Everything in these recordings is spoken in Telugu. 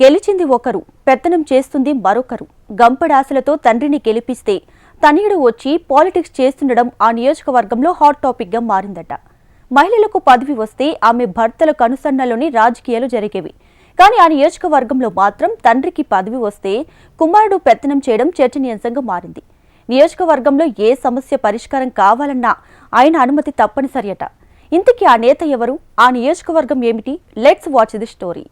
గెలిచింది ఒకరు పెత్తనం చేస్తుంది మరొకరు. గంపడాశలతో తండ్రిని గెలిపిస్తే తనయుడు వచ్చి పాలిటిక్స్ చేస్తుండడం ఆ నియోజకవర్గంలో హాట్ టాపిక్గా మారిందట. మహిళలకు పదవి వస్తే ఆమె భర్తల కనుసన్నలోని రాజకీయాలు జరిగేవి. కానీ ఆ నియోజకవర్గంలో మాత్రం తండ్రికి పదవి వస్తే కుమారుడు పెత్తనం చేయడం చర్చనీయాంశంగా మారింది. నియోజకవర్గంలో ఏ సమస్య పరిష్కారం కావాలన్నా ఆయన అనుమతి తప్పనిసరి అట. ఇంతకీ ఆ నేత ఎవరు? ఆ నియోజకవర్గం ఏమిటి? Let's watch the story.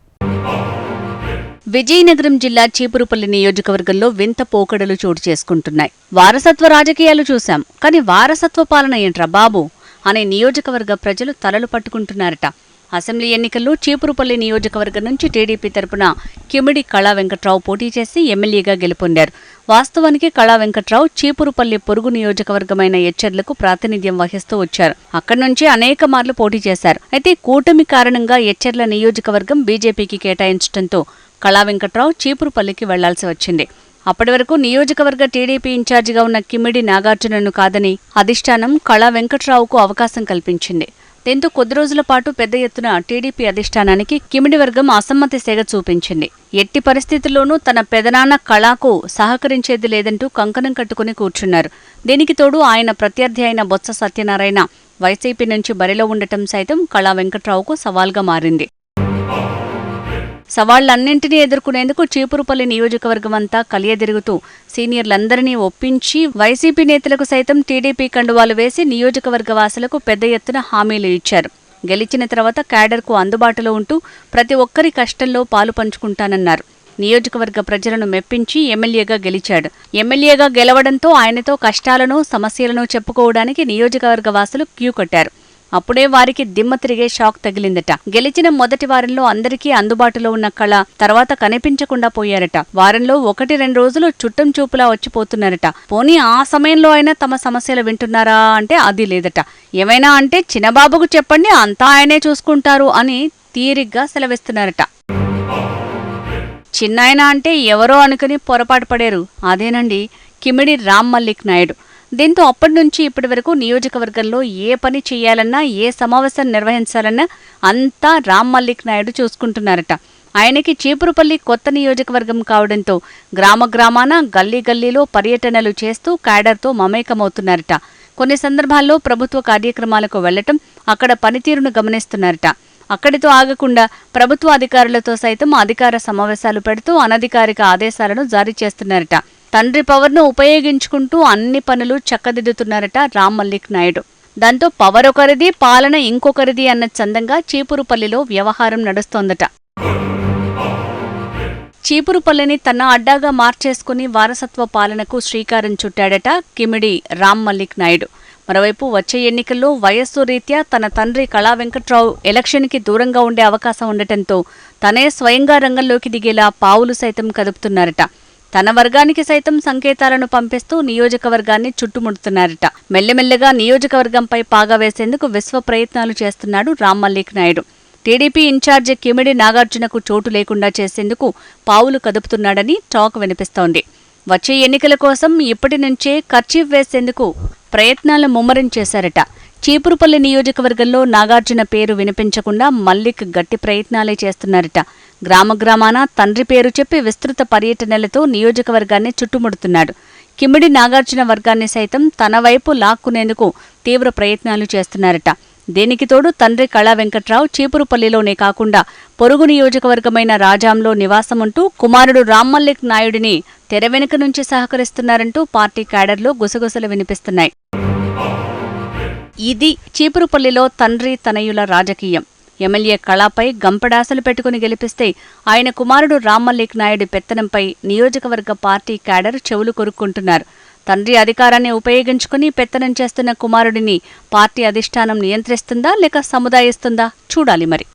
Vizianagaram జిల్లా చీపురుపల్లి నియోజకవర్గంలో వింత పోకడలు చోటు చేసుకుంటున్నాయి. వారసత్వ రాజకీయాలు చూశాం. కానీ వారసత్వ పాలన ఏంట్రా బాబు? అనే నియోజకవర్గ ప్రజలు తలలు పట్టుకుంటున్నారట. అసెంబ్లీ ఎన్నికల్లో చీపురుపల్లి నియోజకవర్గం నుంచి టీడీపీ తరపున కిమిడి కళా వెంకట్రావు పోటీ చేసి ఎమ్మెల్యేగా గెలుపొందారు. వాస్తవానికి కళా వెంకట్రావు చీపురుపల్లి పొరుగు నియోజకవర్గమైన ఎచ్చర్లకు ప్రాతినిధ్యం వహిస్తూ వచ్చారు. అక్కడి నుంచి అనేక మార్లు పోటీ చేశారు. అయితే కూటమి కారణంగా ఎచ్చర్ల నియోజకవర్గం బీజేపీకి కేటాయించడంతో కళా వెంకట్రావు చీపురుపల్లికి వెళ్ళాల్సి వచ్చింది. అప్పటి వరకు నియోజకవర్గ టీడీపీ ఇన్ఛార్జిగా ఉన్న కిమ్మిడి నాగార్జునను కాదని అధిష్టానం కళా వెంకట్రావుకు అవకాశం కల్పించింది. దీంతో కొద్ది రోజుల పాటు పెద్ద ఎత్తున టీడీపీ అధిష్టానానికి కిమిడి వర్గం అసమ్మతి సేగ చూపించింది. ఎట్టి పరిస్థితుల్లోనూ తన పెదనాన్న కళాకు సహకరించేది లేదంటూ కంకణం కట్టుకుని కూర్చున్నారు. దీనికి తోడు ఆయన ప్రత్యర్థి అయిన బొత్స సత్యనారాయణ వైసీపీ నుంచి బరిలో ఉండటం సైతం కళా వెంకట్రావుకు సవాల్గా మారింది. సవాళ్ళన్నింటినీ ఎదుర్కొనేందుకు చీపురుపల్లి నియోజకవర్గం అంతా కలియదిరుగుతూ సీనియర్లందరినీ ఒప్పించి వైసీపీ నేతలకు సైతం టీడీపీ కండువాలు వేసి నియోజకవర్గ వాసులకు పెద్ద ఎత్తున హామీలు ఇచ్చారు. గెలిచిన తర్వాత క్యాడర్కు అందుబాటులో ఉంటూ ప్రతి ఒక్కరి కష్టంలో పాలు పంచుకుంటానన్నారు. నియోజకవర్గ ప్రజలను మెప్పించి ఎమ్మెల్యేగా గెలిచాడు. ఎమ్మెల్యేగా గెలవడంతో ఆయనతో కష్టాలను సమస్యలను చెప్పుకోవడానికి నియోజకవర్గ వాసులు క్యూ కట్టారు. అప్పుడే వారికి దిమ్మ తిరిగే షాక్ తగిలిందట. గెలిచిన మొదటి వారంలో అందరికీ అందుబాటులో ఉన్న కళ తర్వాత కనిపించకుండా పోయారట. వారంలో ఒకటి రెండు రోజులు చుట్టం చూపులా వచ్చిపోతున్నారట. పోనీ ఆ సమయంలో అయినా తమ సమస్యలు వింటున్నారా అంటే అది లేదట. ఏమైనా అంటే చిన్నబాబుకు చెప్పండి అంతా ఆయనే చూసుకుంటారు అని తీరిగ్గా సెలవిస్తున్నారట. చిన్నాయన అంటే ఎవరో అనుకుని పొరపాటు పడారు. అదేనండి కిమిడి రామ్ మల్లిక్ నాయుడు. దీంతో అప్పటి నుంచి ఇప్పటి వరకు నియోజకవర్గంలో ఏ పని చేయాలన్నా ఏ సమావేశం నిర్వహించాలన్నా అంతా రామ్ మల్లిక్ నాయుడు చూసుకుంటున్నారట. ఆయనకి చీపురుపల్లి కొత్త నియోజకవర్గం కావడంతో గ్రామ గ్రామాన గల్లీ గల్లీలో పర్యటనలు చేస్తూ క్యాడర్తో మమేకమవుతున్నారట. కొన్ని సందర్భాల్లో ప్రభుత్వ కార్యక్రమాలకు వెళ్ళటం అక్కడ పనితీరును గమనిస్తున్నారట. అక్కడితో ఆగకుండా ప్రభుత్వ అధికారులతో సైతం అధికార సమావేశాలు పెడుతూ అనధికారిక ఆదేశాలను జారీ చేస్తున్నారట. తండ్రి పవర్ను ఉపయోగించుకుంటూ అన్ని పనులు చక్కదిద్దుతున్నారట రామ్ మల్లిక్ నాయుడు. దాంతో పవర్ ఒకరిది పాలన ఇంకొకరిది అన్న చందంగా చీపురుపల్లిలో వ్యవహారం నడుస్తోందట. చీపురుపల్లిని తన అడ్డాగా మార్చేసుకుని వారసత్వ పాలనకు శ్రీకారం చుట్టాడట కిమిడి రామ్ మల్లిక్ నాయుడు. మరోవైపు వచ్చే ఎన్నికల్లో వయస్సు రీత్యా తన తండ్రి కళా వెంకట్రావు ఎలక్షన్కి దూరంగా ఉండే అవకాశం ఉండటంతో తనే స్వయంగా రంగంలోకి దిగేలా పావులు సైతం కదుపుతున్నారట. తన వర్గానికి సైతం సంకేతాలను పంపిస్తూ నియోజకవర్గాన్ని చుట్టుముడుతున్నారట. మెల్లమెల్లగా నియోజకవర్గంపై పాగా వేసేందుకు విశ్వ ప్రయత్నాలు చేస్తున్నాడు రామ్ మల్లిక్ నాయుడు. టీడీపీ ఇన్ఛార్జి కిమిడి నాగార్జునకు చోటు లేకుండా చేసేందుకు పావులు కదుపుతున్నాడని టాక్ వినిపిస్తోంది. వచ్చే ఎన్నికల కోసం ఇప్పటి నుంచే ఖర్చీఫ్ వేసేందుకు ప్రయత్నాలు ముమ్మరం చేశారట. చీపురుపల్లి నియోజకవర్గంలో నాగార్జున పేరు వినిపించకుండా మల్లిక్ గట్టి ప్రయత్నాలే చేస్తున్నారట. గ్రామ గ్రామాన తండ్రి పేరు చెప్పి విస్తృత పర్యటనలతో నియోజకవర్గాన్ని చుట్టుముడుతున్నాడు. కిమ్మిడి నాగార్జున వర్గాన్ని సైతం తన వైపు లాక్కునేందుకు తీవ్ర ప్రయత్నాలు చేస్తున్నారట. దీనికి తోడు తండ్రి కళా వెంకట్రావు చీపురుపల్లిలోనే కాకుండా పొరుగు నియోజకవర్గమైన రాజాంలో నివాసముంటూ కుమారుడు రామ్మల్లిక్ నాయుడిని తెర వెనుక నుంచి సహకరిస్తున్నారంటూ పార్టీ క్యాడర్లో గుసగుసలు వినిపిస్తున్నాయి. ఇది చీపురుపల్లిలో తండ్రి తనయుల రాజకీయం. ఎమ్మెల్యే కళాపై గంపడాసలు పెట్టుకుని గెలిపిస్తే ఆయన కుమారుడు రామ్మల్లిక్ నాయుడి పెత్తనంపై నియోజకవర్గ పార్టీ క్యాడర్ చెవులు కొరుక్కుంటున్నారు. తండ్రి అధికారాన్ని ఉపయోగించుకుని పెత్తనం చేస్తున్న కుమారుడిని పార్టీ అధిష్టానం నియంత్రిస్తుందా లేక సముదాయిస్తుందా? చూడాలి మరి.